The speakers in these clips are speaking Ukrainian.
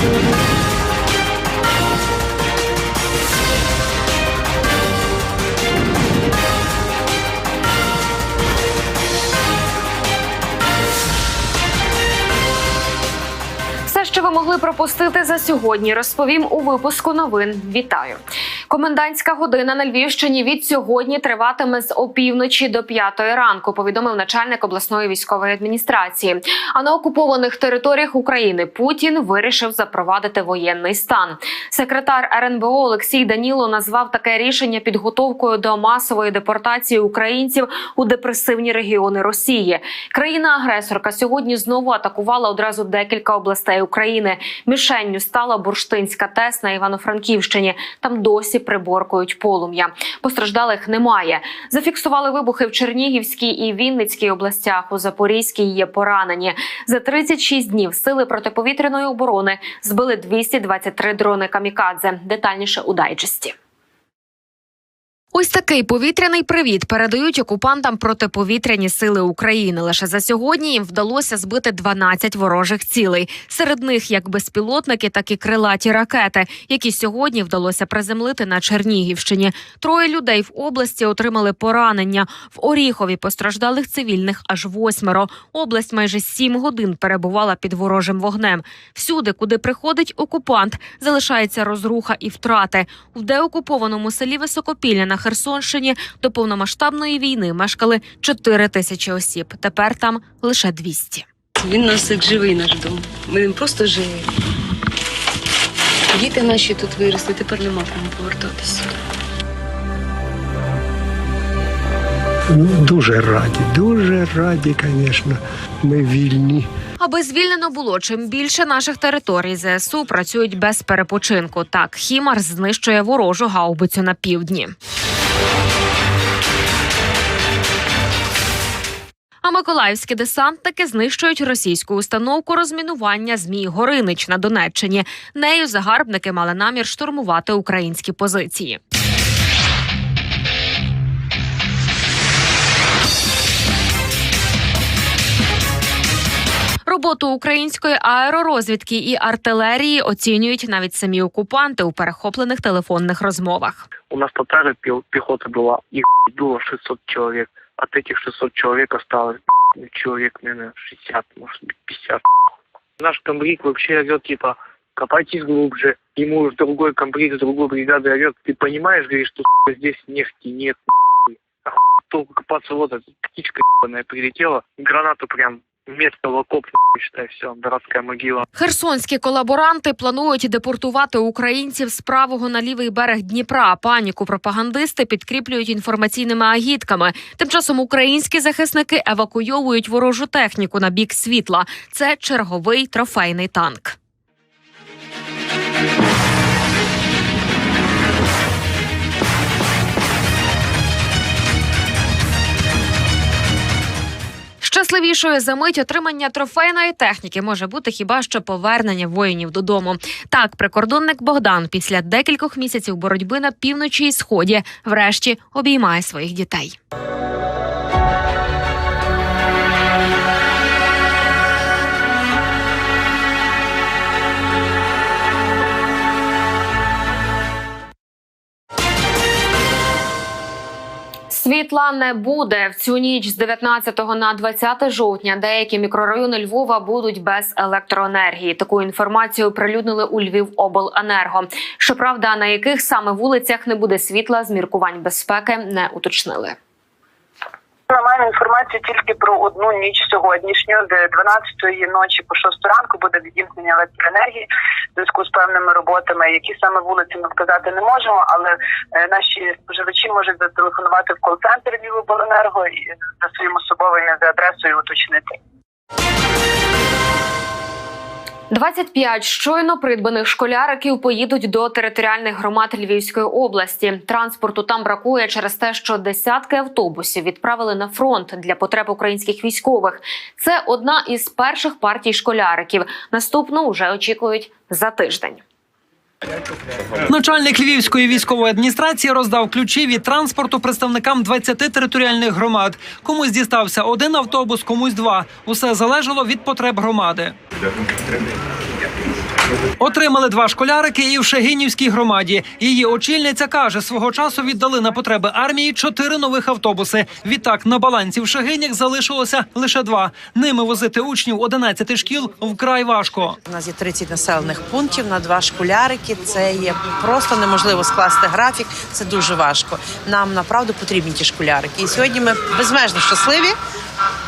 Все, що ви могли пропустити за сьогодні, розповім у випуску новин. Вітаю! Комендантська година на Львівщині від сьогодні триватиме з опівночі до п'ятої ранку. Повідомив начальник обласної військової адміністрації. А на окупованих територіях України Путін вирішив запровадити воєнний стан. Секретар РНБО Олексій Даніло назвав таке рішення підготовкою до масової депортації українців у депресивні регіони Росії. Країна-агресорка сьогодні знову атакувала одразу декілька областей України. Мішенню стала Бурштинська ТЕС на Івано-Франківщині. Там досі приборкують полум'я. Постраждалих немає. Зафіксували вибухи в Чернігівській і Вінницькій областях. У Запорізькій є поранені. За 36 днів сили протиповітряної оборони збили 223 дрони камікадзе. Детальніше у дайджесті. Ось такий повітряний привіт передають окупантам протиповітряні сили України. Лише за сьогодні їм вдалося збити 12 ворожих цілей. Серед них як безпілотники, так і крилаті ракети, які сьогодні вдалося приземлити на Чернігівщині. Троє людей в області отримали поранення. В Оріхові постраждалих цивільних аж восьмеро. Область майже сім годин перебувала під ворожим вогнем. Всюди, куди приходить окупант, залишається розруха і втрати. В деокупованому селі Високопілля на Херсонщині до повномасштабної війни мешкали 4 тисячі осіб. Тепер там лише 200. Він нас як живий наш дом. Ми ним просто живі. Діти наші тут виросли, тепер нема кому повертатися. Ну, дуже раді, дуже раді, звісно. Ми вільні. Аби звільнено було чим більше наших територій, ЗСУ працюють без перепочинку. Так, Хімар знищує ворожу гаубицю на півдні. А миколаївські десантники знищують російську установку розмінування змій Горинич на Донеччині. Нею загарбники мали намір штурмувати українські позиції. Роботу української аеророзвідки і артилерії оцінюють навіть самі окупанти у перехоплених телефонних розмовах. У нас татары пел- пехота была, их было 600 человек. От этих 600 человек осталось человек, наверное, 60, может быть, 50. Наш комбриг вообще орет, типа, копайтесь глубже. Ему уж другой комбриг с другой бригады орет. Ты понимаешь, говорит, что сука, здесь нефти нет, нахуй. А хуй толку копаться, вот эта птичка ебаная прилетела, гранату прям вместо в окоп, все, дурацкая могила. Херсонські колаборанти планують депортувати українців з правого на лівий берег Дніпра. Паніку пропагандисти підкріплюють інформаційними агітками. Тим часом українські захисники евакуйовують ворожу техніку на бік світла. Це черговий трофейний танк. Щасливішою за мить отримання трофейної техніки може бути хіба що повернення воїнів додому. Так, прикордонник Богдан після декількох місяців боротьби на півночі і сході врешті обіймає своїх дітей. Світла не буде в цю ніч з 19 на 20 жовтня. Деякі мікрорайони Львова будуть без електроенергії. Таку інформацію оприлюднили у Львівобленерго. Щоправда, на яких саме вулицях не буде світла з міркувань безпеки не уточнили. Ми маємо інформацію тільки про одну ніч сьогоднішню, де 12-ї ночі по 6 ранку буде відімкнення електроенергії в зв'язку з певними роботами. Які саме вулиці ми вказати не можемо, але е, наші споживачі можуть зателефонувати в кол-центр Львівобленерго і за своїм особовим за адресою уточнити. 25 щойно придбаних школяриків поїдуть до територіальних громад Львівської області. Транспорту там бракує через те, що десятки автобусів відправили на фронт для потреб українських військових. Це одна із перших партій школяриків. Наступну вже очікують за тиждень. Начальник Львівської військової адміністрації роздав ключі від транспорту представникам 20 територіальних громад. Комусь дістався один автобус, комусь два. Усе залежало від потреб громади. Отримали два школярики і в Шегинівській громаді. Її очільниця каже, свого часу віддали на потреби армії чотири нових автобуси. Відтак на балансі в Шегинях залишилося лише два. Ними возити учнів 11 шкіл вкрай важко. У нас є 30 населених пунктів на два школярики. Це є просто неможливо скласти графік. Це дуже важко. Нам направду потрібні ті школярики. І сьогодні ми безмежно щасливі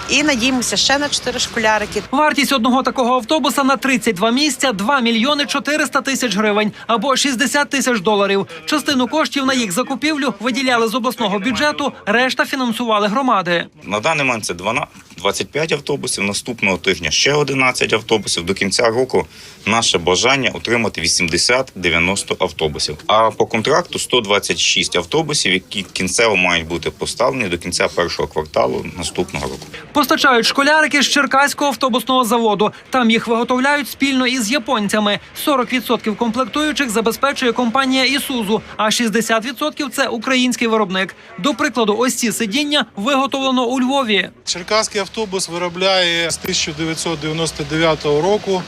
і надіємося ще на чотири школярики. Вартість одного такого автобуса на 32 місця 2 мільйони 400 тисяч гривень або 60 тисяч доларів. Частину коштів на їх закупівлю виділяли з обласного бюджету, решта фінансували громади. На даний момент це 12, 25 автобусів. Наступного тижня ще 11 автобусів. До кінця року наше бажання отримати 80-90 автобусів. А по контракту 126 автобусів, які кінцево мають бути поставлені до кінця першого кварталу наступного року. Постачають школярики з Черкаського автобусного заводу. Там їх виготовляють спільно із японцями. 40% комплектуючих забезпечує компанія Ісузу, а 60% – це український виробник. До прикладу, ось ці сидіння виготовлено у Львові. Черкаський автобус виробляє з 1999 року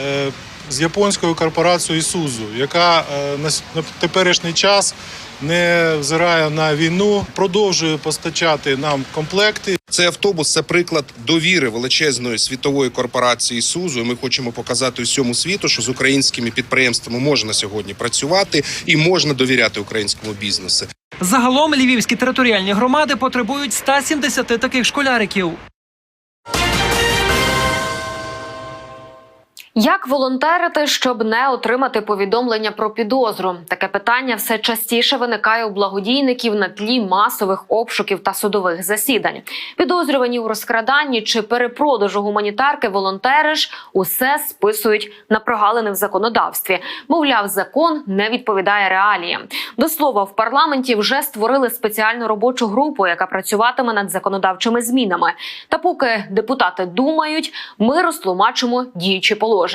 е, з японською корпорацією Ісузу, яка е, на теперішній час не взирає на війну, продовжує постачати нам комплекти. Цей автобус це приклад довіри величезної світової корпорації Сузу. І Ми хочемо показати усьому світу, що з українськими підприємствами можна сьогодні працювати і можна довіряти українському бізнесу. Загалом львівські територіальні громади потребують 170 таких школяриків. Як волонтерити, щоб не отримати повідомлення про підозру? Таке питання все частіше виникає у благодійників на тлі масових обшуків та судових засідань. Підозрювані у розкраданні чи перепродажу гуманітарки волонтери ж усе списують на прогалини в законодавстві. Мовляв, закон не відповідає реаліям. До слова, в парламенті вже створили спеціальну робочу групу, яка працюватиме над законодавчими змінами. Та поки депутати думають, ми розтлумачимо діючі положення.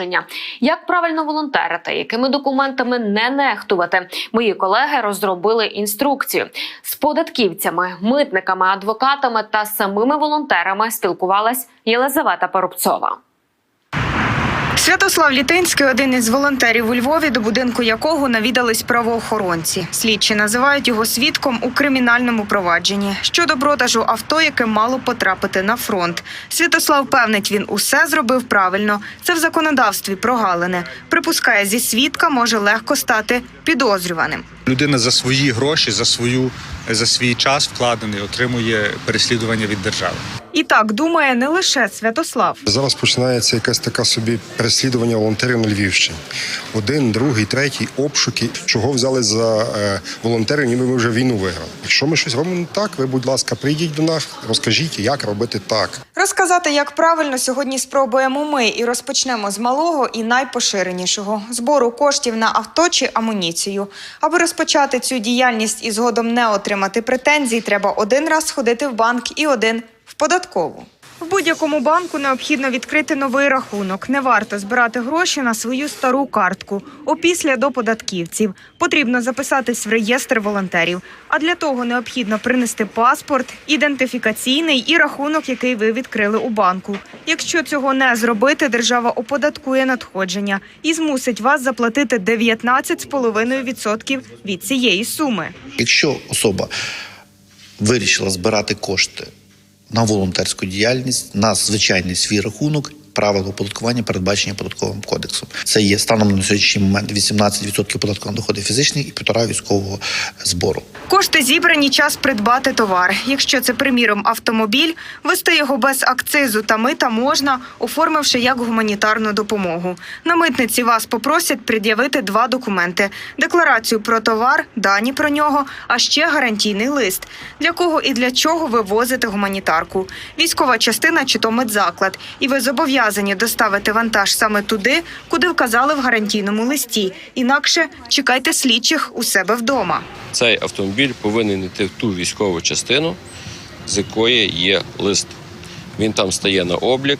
Як правильно волонтерити, якими документами не нехтувати? Мої колеги розробили інструкцію з податківцями, митниками, адвокатами та самими волонтерами. Спілкувалась Єлизавета Поробцова. Святослав Літинський один із волонтерів у Львові, до будинку якого навідались правоохоронці. Слідчі називають його свідком у кримінальному провадженні щодо продажу авто, яке мало потрапити на фронт. Святослав певнить, він усе зробив правильно. Це в законодавстві прогалине. Припускає, зі свідка може легко стати підозрюваним. Людина за свої гроші, за свою за свій час вкладений, отримує переслідування від держави. І так думає не лише Святослав. Зараз починається якесь таке собі переслідування волонтерів на Львівщині. Один, другий, третій обшуки. Чого взяли за е, волонтерів, ніби ми вже війну виграли. Якщо ми щось робимо так, ви, будь ласка, прийдіть до нас, розкажіть, як робити так. Розказати, як правильно сьогодні спробуємо ми і розпочнемо з малого і найпоширенішого збору коштів на авто чи амуніцію. Аби розпочати цю діяльність і згодом не отримати претензій, треба один раз сходити в банк і один в податкову. В будь-якому банку необхідно відкрити новий рахунок. Не варто збирати гроші на свою стару картку. Опісля до податківців потрібно записатись в реєстр волонтерів. А для того необхідно принести паспорт, ідентифікаційний і рахунок, який ви відкрили у банку. Якщо цього не зробити, держава оподаткує надходження і змусить вас заплатити 19,5% від цієї суми. Якщо особа вирішила збирати кошти на волонтерську діяльність, на звичайний свій рахунок, правила оподаткування передбачені податковим кодексом. Це є станом на сьогоднішній момент 18% податку на доходи фізичних і півтора військового збору. Кошти зібрані час придбати товар. Якщо це, приміром, автомобіль, вести його без акцизу та мита можна, оформивши як гуманітарну допомогу. На митниці вас попросять пред'явити два документи: декларацію про товар, дані про нього, а ще гарантійний лист. Для кого і для чого ви возите гуманітарку? Військова частина чи то медзаклад, і ви зобов'язані доставити вантаж саме туди, куди вказали в гарантійному листі. Інакше чекайте слідчих у себе вдома. Цей автомобіль повинен йти в ту військову частину, з якої є лист. Він там стає на облік,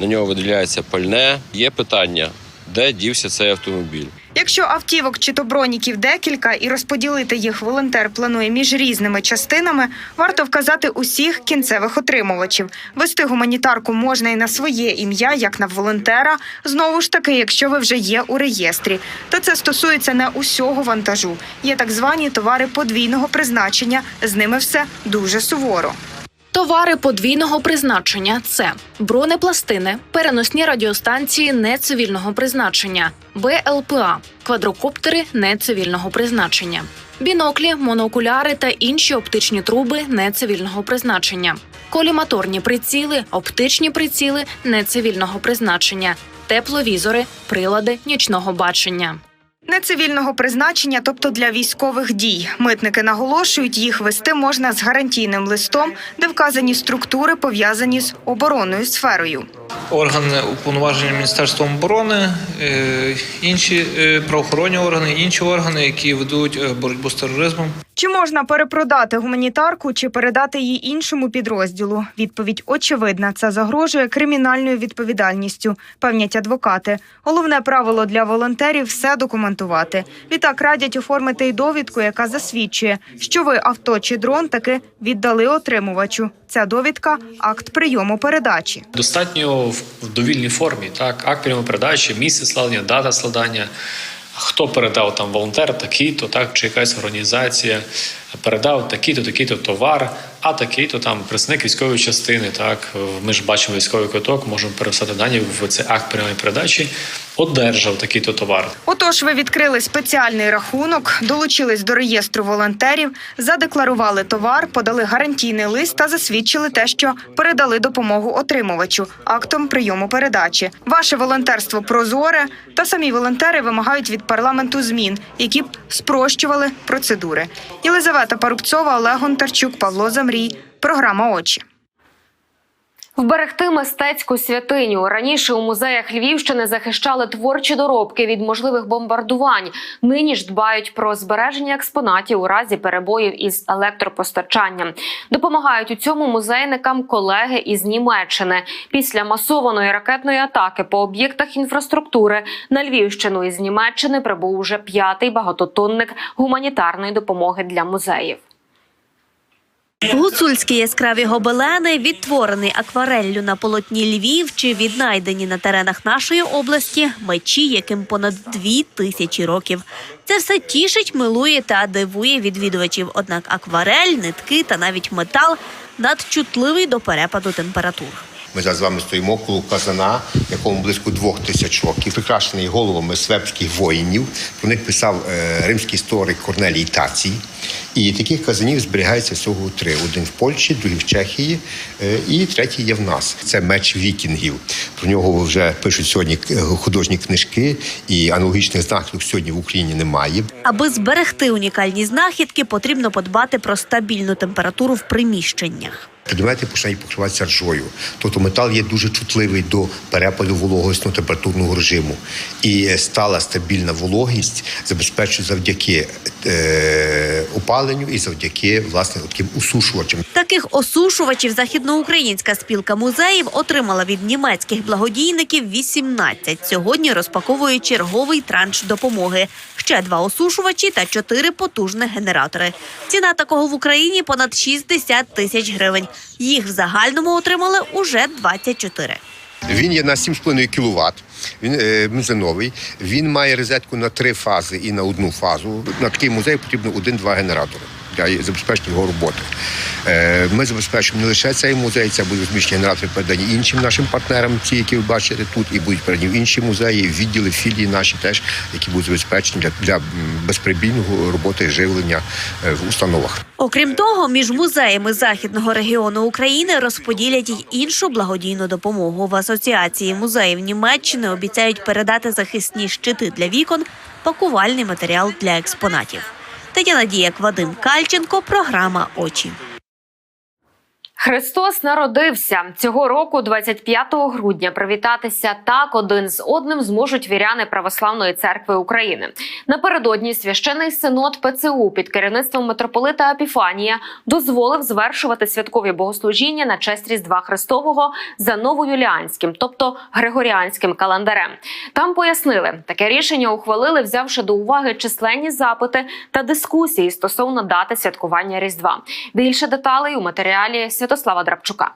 на нього виділяється пальне. Є питання, де дівся цей автомобіль. Якщо автівок чи то броніків декілька і розподілити їх волонтер планує між різними частинами, варто вказати усіх кінцевих отримувачів. Вести гуманітарку можна і на своє ім'я, як на волонтера. Знову ж таки, якщо ви вже є у реєстрі, то це стосується не усього вантажу. Є так звані товари подвійного призначення. З ними все дуже суворо. Товари подвійного призначення це бронепластини, переносні радіостанції нецивільного призначення, БЛПА, квадрокоптери нецивільного призначення, біноклі, моноокуляри та інші оптичні труби нецивільного призначення, коліматорні приціли, оптичні приціли нецивільного призначення, тепловізори, прилади нічного бачення. Нецивільного призначення, тобто для військових дій. Митники наголошують, їх вести можна з гарантійним листом, де вказані структури пов'язані з оборонною сферою. органи уповноваження Міністерством оборони, е, інші е, правоохоронні органи, інші органи, які ведуть е, боротьбу з тероризмом. Чи можна перепродати гуманітарку чи передати її іншому підрозділу? Відповідь очевидна. Це загрожує кримінальною відповідальністю, певнять адвокати. Головне правило для волонтерів все документувати. Відтак радять оформити й довідку, яка засвідчує, що ви авто чи дрон таки віддали отримувачу. Ця довідка акт прийому передачі. Достатньо в довільній формі, так, акт прийому передачі, місце складення, дата складання. Хто передав там волонтер, такий-то, так, чи якась організація передав такий-то, такий-то товар, а такий-то там представник військової частини. Так, ми ж бачимо військовий квиток, можемо переписати дані в цей акт прийому передачі. Одержав такий-то товар. Отож, ви відкрили спеціальний рахунок, долучились до реєстру волонтерів, задекларували товар, подали гарантійний лист та засвідчили те, що передали допомогу отримувачу актом прийому передачі. Ваше волонтерство прозоре, та самі волонтери вимагають від парламенту змін, які б спрощували процедури. Єлизавета Парубцова, Олег Гонтарчук, Павло Замрій. Програма очі. Вберегти мистецьку святиню раніше у музеях Львівщини захищали творчі доробки від можливих бомбардувань. Нині ж дбають про збереження експонатів у разі перебоїв із електропостачанням. Допомагають у цьому музейникам колеги із Німеччини. Після масованої ракетної атаки по об'єктах інфраструктури на Львівщину із Німеччини прибув уже п'ятий багатотонник гуманітарної допомоги для музеїв. Гуцульські яскраві гобелени, відтворені аквареллю на полотні Львів чи віднайдені на теренах нашої області, мечі, яким понад дві тисячі років. Це все тішить, милує та дивує відвідувачів. Однак акварель, нитки та навіть метал надчутливий до перепаду температур. Ми зараз з вами стоїмо коло казана, якому близько двох тисяч років, прикрашений головами свебських воїнів. Про них писав е, римський історик Корнелій Тацій. І таких казанів зберігається всього три: один в Польщі, другий в Чехії, е, і третій є в нас. Це меч вікінгів. Про нього вже пишуть сьогодні е, художні книжки, і аналогічних знахідок сьогодні в Україні немає. Аби зберегти унікальні знахідки, потрібно подбати про стабільну температуру в приміщеннях. Предмети починають покриватися ржою. Тобто метал є дуже чутливий до перепаду вологісного температурного режиму. І стала стабільна вологість забезпечує завдяки е, опаленню і завдяки власне таким усушувачам. Таких осушувачів західноукраїнська спілка музеїв отримала від німецьких благодійників 18. Сьогодні розпаковує черговий транш допомоги. Ще два осушувачі та чотири потужних генератори. Ціна такого в Україні понад 60 тисяч гривень. Їх в загальному отримали уже 24. Він є на 7,5 кВт, він е, бензиновий, він має розетку на три фази і на одну фазу. На такий музей потрібно один-два генератори для забезпечення його роботи. Е, Ми забезпечуємо не лише цей музей, це будуть розміщені генератори передані іншим нашим партнерам, ті, які ви бачите тут, і будуть передані в інші музеї, відділи, філії наші теж, які будуть забезпечені для, для м, роботи живлення е, в установах. Окрім того, між музеями західного регіону України розподілять й іншу благодійну допомогу. В асоціації музеїв Німеччини обіцяють передати захисні щити для вікон, пакувальний матеріал для експонатів. Тетяна Діяк, Вадим Кальченко, програма Очі. Христос народився цього року, 25 грудня. Привітатися так один з одним зможуть віряни Православної церкви України. Напередодні священий синод ПЦУ під керівництвом митрополита Апіфанія дозволив звершувати святкові богослужіння на честь Різдва Христового за новоюліанським, тобто григоріанським календарем. Там пояснили, таке рішення ухвалили, взявши до уваги численні запити та дискусії стосовно дати святкування Різдва. Більше деталей у матеріалі Святослава Драбчука.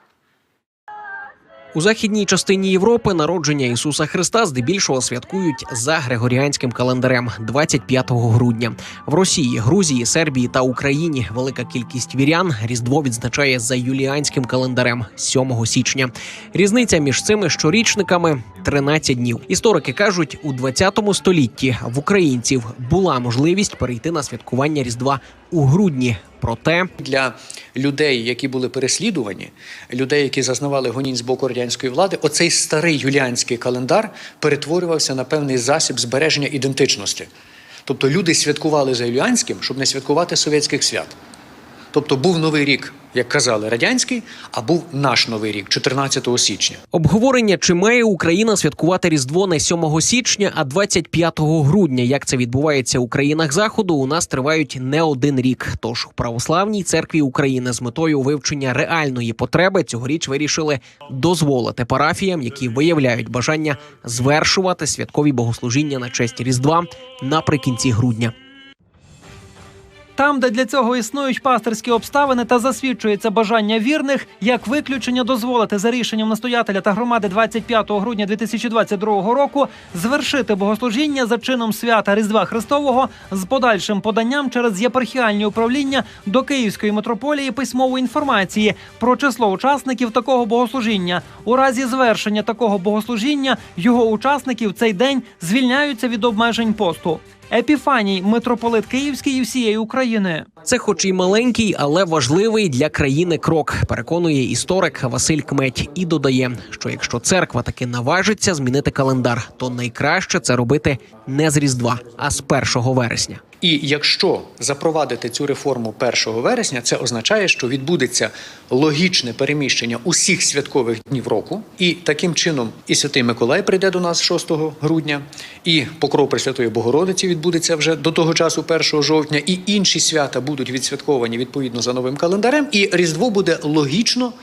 У західній частині Європи народження Ісуса Христа здебільшого святкують за григоріанським календарем 25 грудня. В Росії, Грузії, Сербії та Україні велика кількість вірян Різдво відзначає за юліанським календарем 7 січня. Різниця між цими щорічниками 13 днів. Історики кажуть, у 20 столітті в українців була можливість перейти на святкування Різдва у грудні. Проте для людей, які були переслідувані, людей, які зазнавали гонінь з боку радянської влади, оцей старий юліанський календар перетворювався на певний засіб збереження ідентичності. Тобто люди святкували за юліанським, щоб не святкувати совєтських свят. Тобто був новий рік, як казали, радянський, а був наш новий рік, 14 січня. Обговорення, чи має Україна святкувати Різдво не 7 січня, а 25 грудня. Як це відбувається у країнах заходу, у нас тривають не один рік. Тож у православній церкві України з метою вивчення реальної потреби цьогоріч вирішили дозволити парафіям, які виявляють бажання звершувати святкові богослужіння на честь Різдва наприкінці грудня. Там, де для цього існують пастирські обставини та засвідчується бажання вірних, як виключення дозволити за рішенням настоятеля та громади 25 грудня 2022 року звершити богослужіння за чином свята Різдва Христового з подальшим поданням через єпархіальні управління до Київської митрополії письмової інформації про число учасників такого богослужіння. У разі звершення такого богослужіння його учасники в цей день звільняються від обмежень посту. Епіфаній, митрополит Київський і всієї України. Це, хоч і маленький, але важливий для країни крок, переконує історик Василь Кметь і додає, що якщо церква таки наважиться змінити календар, то найкраще це робити не з Різдва, а з 1 вересня. І якщо запровадити цю реформу 1 вересня, це означає, що відбудеться логічне переміщення усіх святкових днів року, і таким чином і Святий Миколай прийде до нас 6 грудня, і покров Пресвятої Богородиці відбудеться вже до того часу, 1 жовтня, і інші свята будуть відсвятковані відповідно за новим календарем, і Різдво буде логічно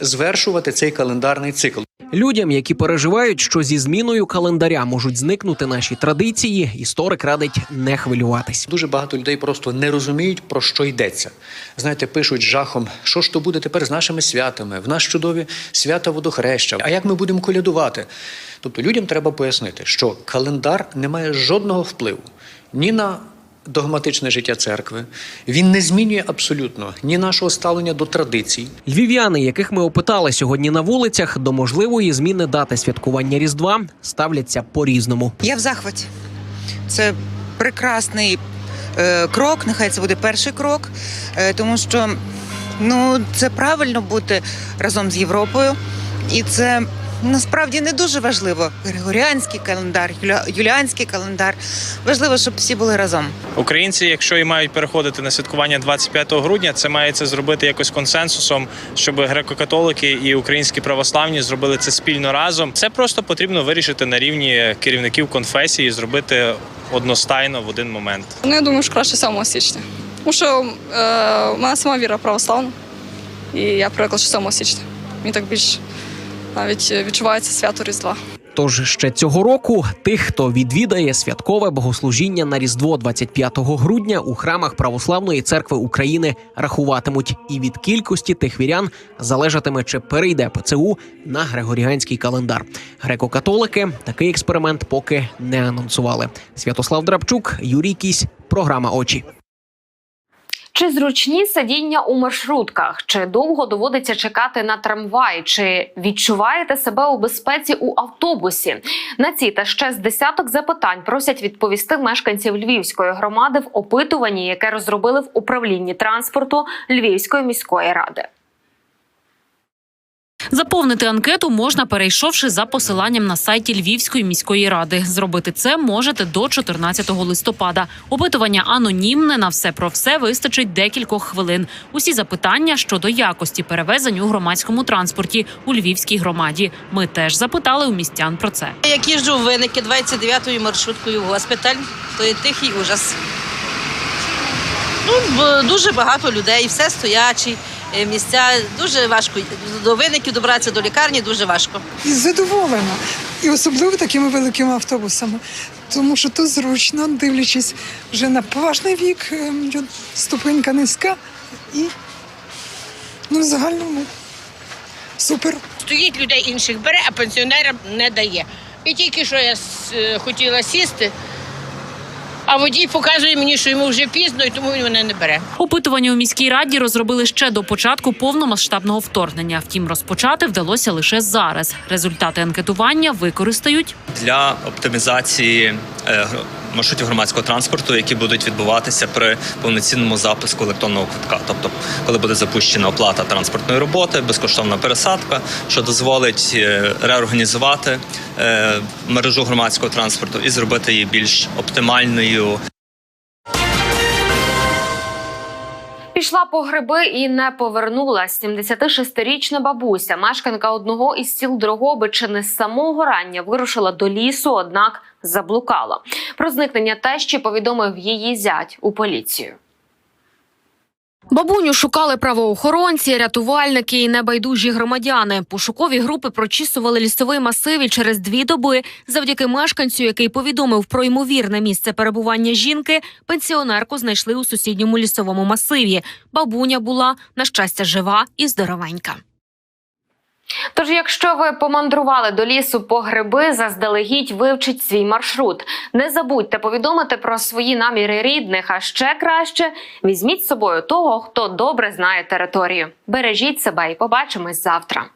звершувати цей календарний цикл. Людям, які переживають, що зі зміною календаря можуть зникнути наші традиції, історик радить не хвилюватись. Дуже багато людей просто не розуміють, про що йдеться. Знаєте, пишуть жахом, що ж то буде тепер з нашими святами, в нас чудові свята водохреща. А як ми будемо колядувати? Тобто людям треба пояснити, що календар не має жодного впливу ні на догматичне життя церкви, він не змінює абсолютно ні нашого ставлення до традицій, Львів'яни, яких ми опитали сьогодні на вулицях, до можливої зміни дати святкування Різдва ставляться по-різному. Я в захваті. Це прекрасний е, крок, нехай це буде перший крок, е, тому що ну, це правильно бути разом з Європою. І це насправді не дуже важливо. Григоріанський календар, юля- юліанський календар. Важливо, щоб всі були разом. Українці, якщо і мають переходити на святкування 25 грудня, це мається зробити якось консенсусом, щоб греко-католики і українські православні зробили це спільно разом. Це просто потрібно вирішити на рівні керівників конфесії, зробити одностайно в один момент. Ну, я думаю, що краще 7 січня. Тому що е, у мене сама віра православна, і я привикла, що 7 січня. Мені так більш навіть відчувається свято Різдва. Тож ще цього року тих, хто відвідає святкове богослужіння на Різдво 25 грудня у храмах Православної церкви України рахуватимуть, і від кількості тих вірян залежатиме, чи перейде ПЦУ на григоріанський календар. Греко-католики такий експеримент поки не анонсували. Святослав Драбчук, Юрій Кісь, програма Очі. Чи зручні сидіння у маршрутках? Чи довго доводиться чекати на трамвай? Чи відчуваєте себе у безпеці у автобусі? На ці та ще з десяток запитань просять відповісти мешканців Львівської громади в опитуванні, яке розробили в управлінні транспорту Львівської міської ради. Заповнити анкету можна, перейшовши за посиланням на сайті Львівської міської ради. Зробити це можете до 14 листопада. Опитування анонімне на все про все вистачить декількох хвилин. Усі запитання щодо якості перевезень у громадському транспорті у Львівській громаді. Ми теж запитали у містян про це. Як їжджу в виники 29-ю маршруткою в госпіталь, то є тихий ужас. Ну, дуже багато людей, все стоячі, місця дуже важко. До виників добратися до лікарні дуже важко. І задоволена. І особливо такими великими автобусами. Тому що тут зручно, дивлячись вже на поважний вік, ем, ступенька низька і ну, в загальному супер. Стоїть людей інших бере, а пенсіонерам не дає. І тільки що я е, хотіла сісти, а водій показує мені, що йому вже пізно, і тому він мене не бере. Опитування у міській раді розробили ще до початку повномасштабного вторгнення. Втім, розпочати вдалося лише зараз. Результати анкетування використають для оптимізації е, маршрутів громадського транспорту, які будуть відбуватися при повноцінному запуску електронного квитка. Тобто, коли буде запущена оплата транспортної роботи, безкоштовна пересадка, що дозволить е, реорганізувати е, мережу громадського транспорту і зробити її більш оптимальною. Пішла по гриби і не повернулась. 76-річна бабуся, мешканка одного із сіл Дрогобичини з самого рання вирушила до лісу, однак заблукала. Про зникнення тещі повідомив її зять у поліцію. Бабуню шукали правоохоронці, рятувальники і небайдужі громадяни. Пошукові групи прочісували лісовий масив і через дві доби, завдяки мешканцю, який повідомив про ймовірне місце перебування жінки, пенсіонерку знайшли у сусідньому лісовому масиві. Бабуня була на щастя жива і здоровенька. Тож, якщо ви помандрували до лісу по гриби, заздалегідь вивчіть свій маршрут. Не забудьте повідомити про свої наміри рідних, а ще краще візьміть з собою того, хто добре знає територію. Бережіть себе і побачимось завтра.